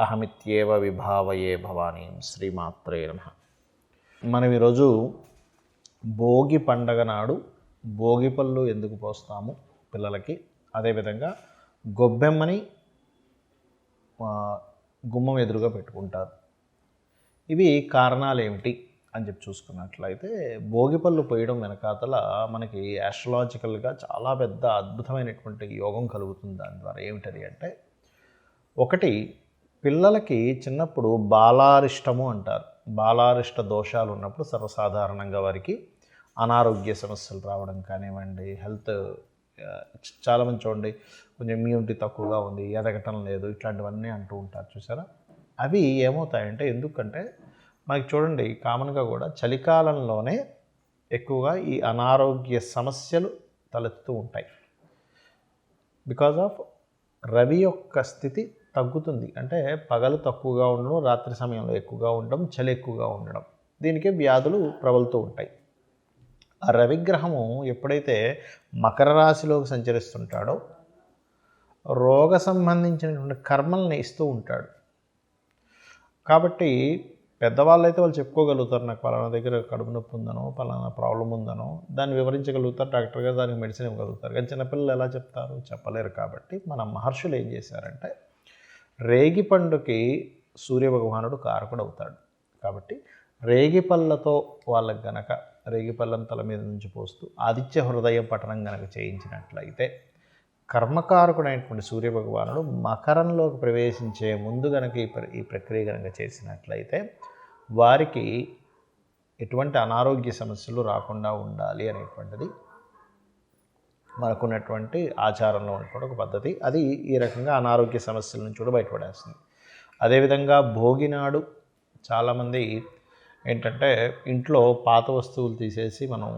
అహమిత్యేవ విభావయే భవానీం. శ్రీమాత్రే నమ. మనం ఈరోజు భోగి పండగ నాడు భోగి పళ్ళు ఎందుకు పోస్తాము పిల్లలకి? అదేవిధంగా గొబ్బెమ్మని గుమ్మం ఎదురుగా పెట్టుకుంటారు. ఇవి కారణాలు ఏమిటి అని చెప్పి చూసుకున్నట్లయితే భోగిపళ్ళు పోయడం వెనకాతల మనకి యాస్ట్రలాజికల్గా చాలా పెద్ద అద్భుతమైనటువంటి యోగం కలుగుతుంది. దాని ద్వారా ఏమిటది అంటే ఒకటి పిల్లలకి చిన్నప్పుడు బాలారిష్టము అంటారు. బాలారిష్ట దోషాలు ఉన్నప్పుడు సర్వసాధారణంగా వారికి అనారోగ్య సమస్యలు రావడం కానివ్వండి హెల్త్ చాలామంది చూడండి కొంచెం ఇమ్యూనిటీ తక్కువగా ఉంది ఎదగటం లేదు ఇట్లాంటివన్నీ అంటూ ఉంటారు చూసారా? అవి ఏమవుతాయంటే ఎందుకంటే మనకి చూడండి కామన్గా కూడా చలికాలంలోనే ఎక్కువగా ఈ అనారోగ్య సమస్యలు తలెత్తుతూ ఉంటాయి. బికాజ్ ఆఫ్ రవి యొక్క స్థితి తగ్గుతుంది. అంటే పగలు తక్కువగా ఉండడం రాత్రి సమయంలో ఎక్కువగా ఉండడం చలి ఎక్కువగా ఉండడం. దీనికి వ్యాధులు ప్రబలుతూ ఉంటాయి. ఆ రవిగ్రహము ఎప్పుడైతే మకర రాశిలోకి సంచరిస్తుంటాడో రోగ సంబంధించినటువంటి కర్మల్ని ఇస్తూ ఉంటాడు. కాబట్టి పెద్దవాళ్ళు అయితే వాళ్ళు చెప్పుకోగలుగుతారు నాకు పలానా దగ్గర కడుపు నొప్పి ఉందనో పలానా ప్రాబ్లం ఉందనో. దాన్ని వివరించగలుగుతారు డాక్టర్ గారు దానికి మెడిసిన్ ఇవ్వగలుగుతారు. కానీ చిన్నపిల్లలు ఎలా చెప్తారు? చెప్పలేరు కాబట్టి మన మహర్షులు ఏం చేశారంటే రేగి పండుకి సూర్యభగవానుడు కారకుడు అవుతాడు కాబట్టి రేగి పళ్ళతో వాళ్ళకి గనక రేగి పళ్ళం తల మీద నుంచి పోస్తూ ఆదిత్య హృదయం పఠనం గనక చేయించినట్లయితే కర్మకారకుడైనటువంటి సూర్యభగవానుడు మకరంలోకి ప్రవేశించే ముందు గనక ఈ ప్ర- ఈ ప్రక్రియ గనక చేసినట్లయితే వారికి ఎటువంటి అనారోగ్య సమస్యలు రాకుండా ఉండాలి అనేటువంటిది మనకున్నటువంటి ఆచారంలో ఉన్నటువంటి ఒక పద్ధతి. అది ఈ రకంగా అనారోగ్య సమస్యల నుంచి కూడా బయటపడేస్తుంది. అదేవిధంగా భోగి నాడు చాలామంది ఏంటంటే ఇంట్లో పాత వస్తువులు తీసేసి మనం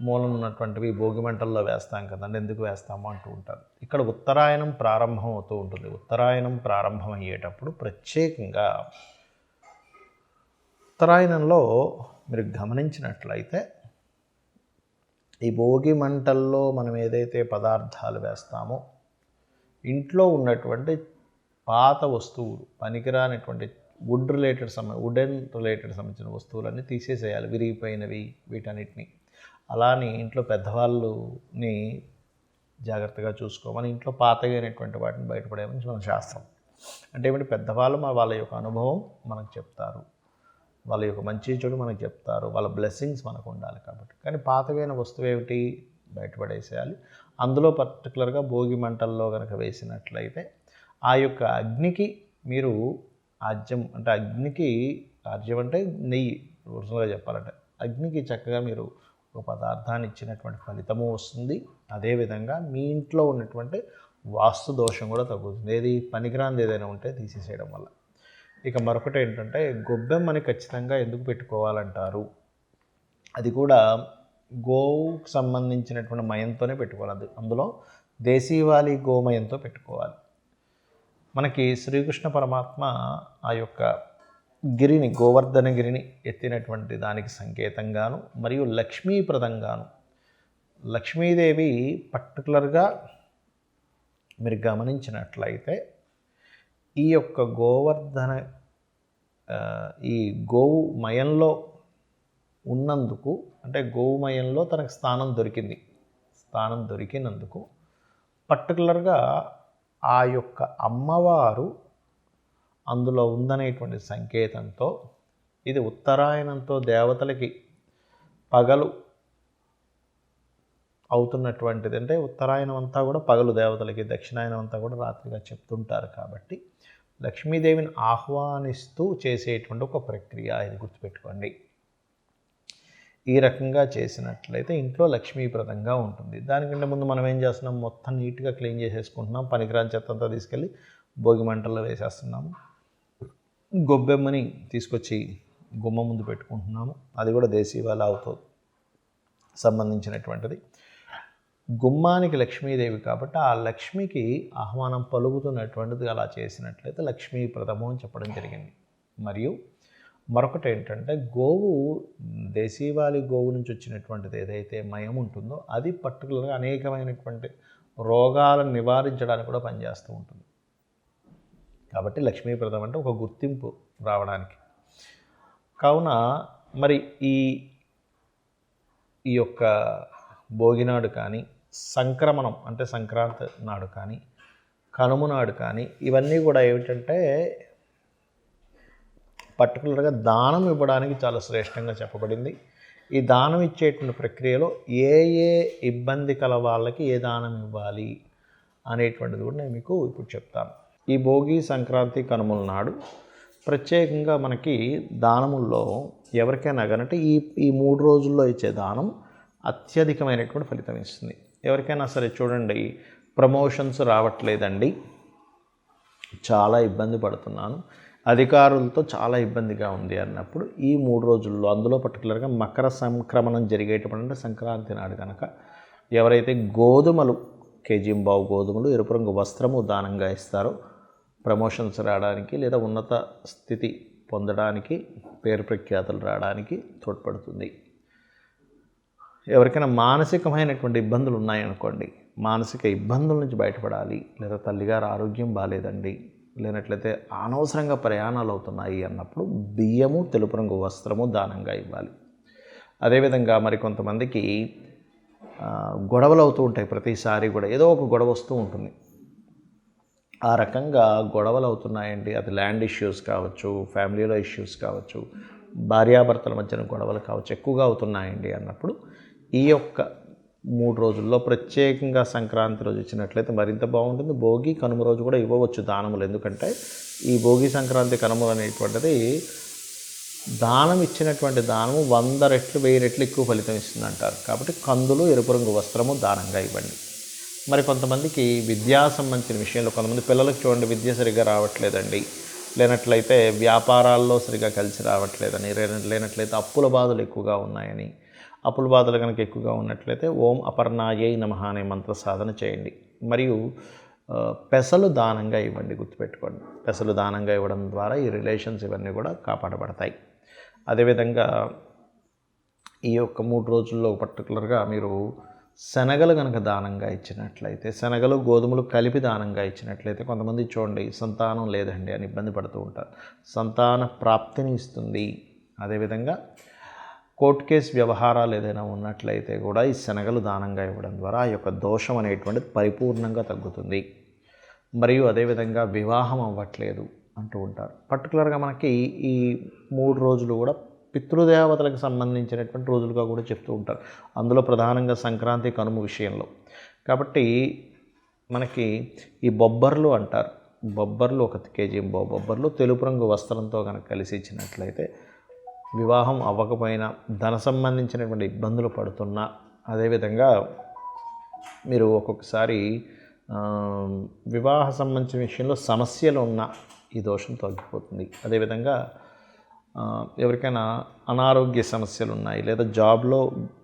మూలం ఉన్నటువంటివి భోగి మంటల్లో వేస్తాం కదండి. ఎందుకు వేస్తాము అంటూ ఉంటారు. ఇక్కడ ఉత్తరాయణం ప్రారంభం అవుతూ ఉంటుంది. ఉత్తరాయణం ప్రారంభం అయ్యేటప్పుడు ప్రత్యేకంగా ఉత్తరాయణంలో మీరు గమనించినట్లయితే ఈ భోగి మంటల్లో మనం ఏదైతే పదార్థాలు వేస్తామో ఇంట్లో ఉన్నటువంటి పాత వస్తువులు పనికిరానటువంటి వుడ్ రిలేటెడ్ సంబంధ వుడెన్ రిలేటెడ్ సంబంధించిన వస్తువులన్నీ తీసేసేయాలి విరిగిపోయినవి వీటన్నిటిని. అలానే ఇంట్లో పెద్దవాళ్ళని జాగ్రత్తగా చూసుకోమని ఇంట్లో పాతగైనటువంటి వాటిని బయటపడేమని మన శాస్త్రం. అంటే ఏమిటి? పెద్దవాళ్ళు మా వాళ్ళ యొక్క అనుభవం మనకు చెప్తారు. వాళ్ళ యొక్క మంచి చెడు మనకు చెప్తారు వాళ్ళ బ్లెస్సింగ్స్ మనకు ఉండాలి కాబట్టి. కానీ పాతగైన వస్తువు ఏమిటి? బయటపడేసేయాలి. అందులో పర్టికులర్గా భోగి మంటల్లో కనుక వేసినట్లయితే ఆ యొక్క అగ్నికి మీరు ఆజ్యం అంటే అగ్నికి ఆజ్యం అంటే నెయ్యి ఒరిజినల్గా చెప్పాలంటే అగ్నికి చక్కగా మీరు ఒక పదార్థాన్ని ఇచ్చినటువంటి ఫలితము వస్తుంది. అదేవిధంగా మీ ఇంట్లో ఉన్నటువంటి వాస్తు దోషం కూడా తగ్గుతుంది. ఏది? పనికిరాంది ఏదైనా ఉంటే తీసేసేయడం వల్ల. ఇక మరొకటి ఏంటంటే గొబ్బెమ్మని ఖచ్చితంగా ఎందుకు పెట్టుకోవాలంటారు? అది కూడా గోవుకు సంబంధించినటువంటి మయంతోనే పెట్టుకోవాలి. అది అందులో దేశీవాలి గోమయంతో పెట్టుకోవాలి. మనకి శ్రీకృష్ణ పరమాత్మ ఆ యొక్క గిరిని గోవర్ధన గిరిని ఎత్తినటువంటి దానికి సంకేతంగాను మరియు లక్ష్మీప్రదంగాను. లక్ష్మీదేవి పర్టికులర్గా మీరు గమనించినట్లయితే ఈ యొక్క గోవర్ధన ఈ గోవు మయంలో ఉన్నందుకు అంటే గోవుమయంలో తనకు స్థానం దొరికింది. స్థానం దొరికినందుకు పర్టికులర్గా ఆ యొక్క అమ్మవారు అందులో ఉందనేటువంటి సంకేతంతో ఇది ఉత్తరాయణంతో దేవతలకి పగలు అవుతున్నటువంటిది అంటే ఉత్తరాయణం అంతా కూడా పగలు దేవతలకి దక్షిణాయనం అంతా కూడా రాత్రిగా చెప్తుంటారు కాబట్టి లక్ష్మీదేవిని ఆహ్వానిస్తూ చేసేటువంటి ఒక ప్రక్రియ ఇది గుర్తుపెట్టుకోండి. ఈ రకంగా చేసినట్లయితే ఇంట్లో లక్ష్మీప్రదంగా ఉంటుంది. దానికంటే ముందు మనం ఏం చేస్తున్నాం? మొత్తం నీట్గా క్లీన్ చేసేసుకుంటున్నాం. పనికిరాని చెత్త అంతా తీసుకెళ్ళి భోగి మంటల్లో వేసేస్తున్నాము. గొబ్బెమ్మని తీసుకొచ్చి గుమ్మ ముందు పెట్టుకుంటున్నాము. అది కూడా దేశీవాలావుతో సంబంధించినటువంటిది. గుమ్మానికి లక్ష్మీదేవి కాబట్టి ఆ లక్ష్మికి ఆహ్వానం పలుకుతున్నటువంటిది అలా చేసినట్లయితే లక్ష్మీ ప్రథమం అని చెప్పడం జరిగింది. మరియు మరొకటి ఏంటంటే గోవు దేశీవాలి గోవు నుంచి వచ్చినటువంటిది ఏదైతే మయం ఉంటుందో అది పర్టికులర్గా అనేకమైనటువంటి రోగాలను నివారించడానికి కూడా పనిచేస్తూ ఉంటుంది. కాబట్టి లక్ష్మీప్రదం అంటే ఒక గుర్తింపు రావడానికి. కావున మరి ఈ ఈ యొక్క భోగినాడు కానీ సంక్రమణం అంటే సంక్రాంతి నాడు కానీ కనుమ నాడు కానీ ఇవన్నీ కూడా ఏమిటంటే పర్టికులర్గా దానం ఇవ్వడానికి చాలా శ్రేష్టంగా చెప్పబడింది. ఈ దానం ఇచ్చేటువంటి ప్రక్రియలో ఏ ఏ ఇబ్బంది కల వాళ్ళకి ఏ దానం ఇవ్వాలి అనేటువంటిది కూడా నేను మీకు ఇప్పుడు చెప్తాను. ఈ భోగి సంక్రాంతి కనుమల నాడు ప్రత్యేకంగా మనకి దానముల్లో ఎవరికైనా కనుక ఈ ఈ మూడు రోజుల్లో ఇచ్చే దానం అత్యధికమైనటువంటి ఫలితం ఇస్తుంది. ఎవరికైనా సరే చూడండి ప్రమోషన్స్ రావట్లేదండి. చాలా ఇబ్బంది పడుతున్నాను. అధికారులతో చాలా ఇబ్బందిగా ఉంది అన్నప్పుడు ఈ మూడు రోజుల్లో అందులో పర్టికులర్గా మకర సంక్రమణం జరిగేటప్పుడు అంటే సంక్రాంతి నాడు కనుక ఎవరైతే గోధుమలు కేజీంబావు గోధుమలు ఎరుపు రంగు వస్త్రము దానంగా ఇస్తారో ప్రమోషన్స్ రావడానికి లేదా ఉన్నత స్థితి పొందడానికి పేరు ప్రఖ్యాతులు రావడానికి తోడ్పడుతుంది. ఎవరికైనా మానసికమైనటువంటి ఇబ్బందులు ఉన్నాయనుకోండి మానసిక ఇబ్బందుల నుంచి బయటపడాలి లేదా తల్లిగారు ఆరోగ్యం బాగాలేదండి లేనట్లయితే అనవసరంగా ప్రయాణాలు అవుతున్నాయి అన్నప్పుడు బియ్యము తెలుపు రంగు వస్త్రము దానంగా ఇవ్వాలి. అదేవిధంగా మరి కొంతమందికి గొడవలు అవుతూ ఉంటాయి ప్రతిసారి కూడా ఏదో ఒక గొడవ వస్తూ ఉంటుంది. ఆ రకంగా గొడవలు అవుతున్నాయండి. అది ల్యాండ్ ఇష్యూస్ కావచ్చు ఫ్యామిలీలో ఇష్యూస్ కావచ్చు భార్యాభర్తల మధ్యన గొడవలు కావచ్చు ఎక్కువగా అవుతున్నాయండి అన్నప్పుడు ఈ యొక్క మూడు రోజుల్లో ప్రత్యేకంగా సంక్రాంతి రోజు ఇచ్చినట్లయితే మరింత బాగుంటుంది. భోగి కనుమ రోజు కూడా ఇవ్వవచ్చు దానములు. ఎందుకంటే ఈ భోగి సంక్రాంతి కనుమలు అనేటువంటిది దానం ఇచ్చినటువంటి దానము వంద రెట్లు వెయ్యి రెట్లు ఎక్కువ ఫలితం ఇస్తుంది అంటారు కాబట్టి కందులు ఎరుపు రంగు వస్త్రము దానంగా ఇవ్వండి. మరి కొంతమందికి విద్యా సంబంధించిన విషయంలో కొంతమంది పిల్లలకు చూడండి విద్య సరిగ్గా రావట్లేదండి. లేనట్లయితే వ్యాపారాల్లో సరిగ్గా కలిసి రావట్లేదని లేనట్లయితే అప్పుల బాధలు ఎక్కువగా ఉన్నాయని అప్పుల బాధలు కనుక ఎక్కువగా ఉన్నట్లయితే ఓం అపర్ణాయై నమ అనే మంత్ర సాధన చేయండి. మరియు పెసలు దానంగా ఇవ్వండి గుర్తుపెట్టుకోండి. పెసలు దానంగా ఇవ్వడం ద్వారా ఈ రిలేషన్స్ ఇవన్నీ కూడా కాపాడబడతాయి. అదేవిధంగా ఈ యొక్క మూడు రోజుల్లో పర్టికులర్గా మీరు శనగలు కనుక దానంగా ఇచ్చినట్లయితే శనగలు గోధుమలు కలిపి దానంగా ఇచ్చినట్లయితే కొంతమంది చూడండి సంతానం లేదండి అని ఇబ్బంది పడుతూ ఉంటారు. సంతాన ప్రాప్తిని ఇస్తుంది. అదేవిధంగా కోర్టు కేసు వ్యవహారాలు ఏదైనా ఉన్నట్లయితే కూడా ఈ శనగలు దానంగా ఇవ్వడం ద్వారా ఆ యొక్క దోషం అనేటువంటిది పరిపూర్ణంగా తగ్గుతుంది. మరియు అదేవిధంగా వివాహం అవ్వట్లేదు అంటూ ఉంటారు. పర్టికులర్గా మనకి ఈ మూడు రోజులు కూడా పితృదేవతలకు సంబంధించినటువంటి రోజులుగా కూడా చెప్తూ ఉంటారు. అందులో ప్రధానంగా సంక్రాంతి కనుమ విషయంలో. కాబట్టి మనకి ఈ బొబ్బర్లు అంటారు. బొబ్బర్లు ఒక కేజీ బొబ్బర్లు తెలుపు రంగు వస్త్రంతో కనుక కలిసి ఇచ్చినట్లయితే వివాహం అవ్వకపోయినా ధన సంబంధించినటువంటి ఇబ్బందులు పడుతున్నా అదేవిధంగా మీరు ఒక్కొక్కసారి వివాహ సంబంధించిన విషయంలో సమస్యలు ఉన్న ఈ దోషం తగ్గిపోతుంది. అదేవిధంగా ఎవరికైనా అనారోగ్య సమస్యలు ఉన్నాయి లేదా జాబ్లో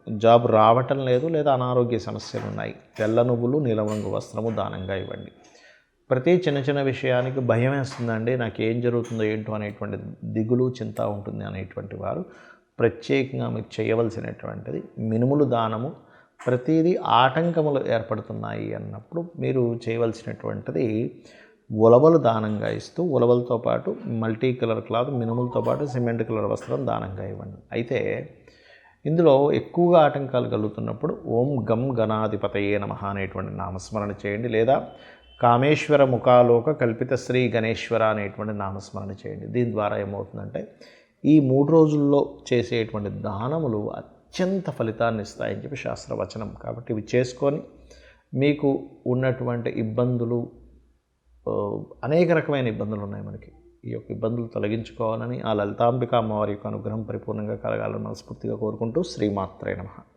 జాబ్ రావటం లేదు లేదా అనారోగ్య సమస్యలు ఉన్నాయి. తెల్ల నువ్వులు నీలం రంగు వస్త్రము దానంగా ఇవ్వండి. ప్రతి చిన్న చిన్న విషయానికి భయం వేస్తుందండి. నాకు ఏం జరుగుతుందో ఏంటో అనేటువంటి దిగులు చింత ఉంటుంది అనేటువంటి వారు ప్రత్యేకంగా మీరు చేయవలసినటువంటిది మినుములు దానము ప్రతిదీ ఆటంకములు ఏర్పడుతున్నాయి అన్నప్పుడు మీరు చేయవలసినటువంటిది ఉలవలు దానంగా ఇస్తూ ఉలవలతో పాటు మల్టీ కలర్ క్లాత్ మినుములతో పాటు సిమెంట్ కలర్ వస్త్రం దానంగా ఇవ్వండి. అయితే ఇందులో ఎక్కువగా ఆటంకాలు కలుగుతున్నప్పుడు ఓం గం గణాధిపతయే నమ అనేటువంటి నామస్మరణ చేయండి. లేదా కామేశ్వర ముఖాలోక కల్పిత శ్రీ గణేశ్వర అనేటువంటి నామస్మరణ చేయండి. దీని ద్వారా ఏమవుతుందంటే ఈ మూడు రోజుల్లో చేసేటువంటి దానములు అత్యంత ఫలితాన్ని ఇస్తాయని చెప్పి శాస్త్రవచనం. కాబట్టి ఇవి చేసుకొని మీకు ఉన్నటువంటి ఇబ్బందులు అనేక రకమైన ఇబ్బందులు ఉన్నాయి మనకి. ఈ యొక్క ఇబ్బందులు తొలగించుకోవాలని ఆ లలితాంబిక అమ్మవారి యొక్క అనుగ్రహం పరిపూర్ణంగా కలగాలని మనస్ఫూర్తిగా కోరుకుంటూ శ్రీమాత్రే నమ.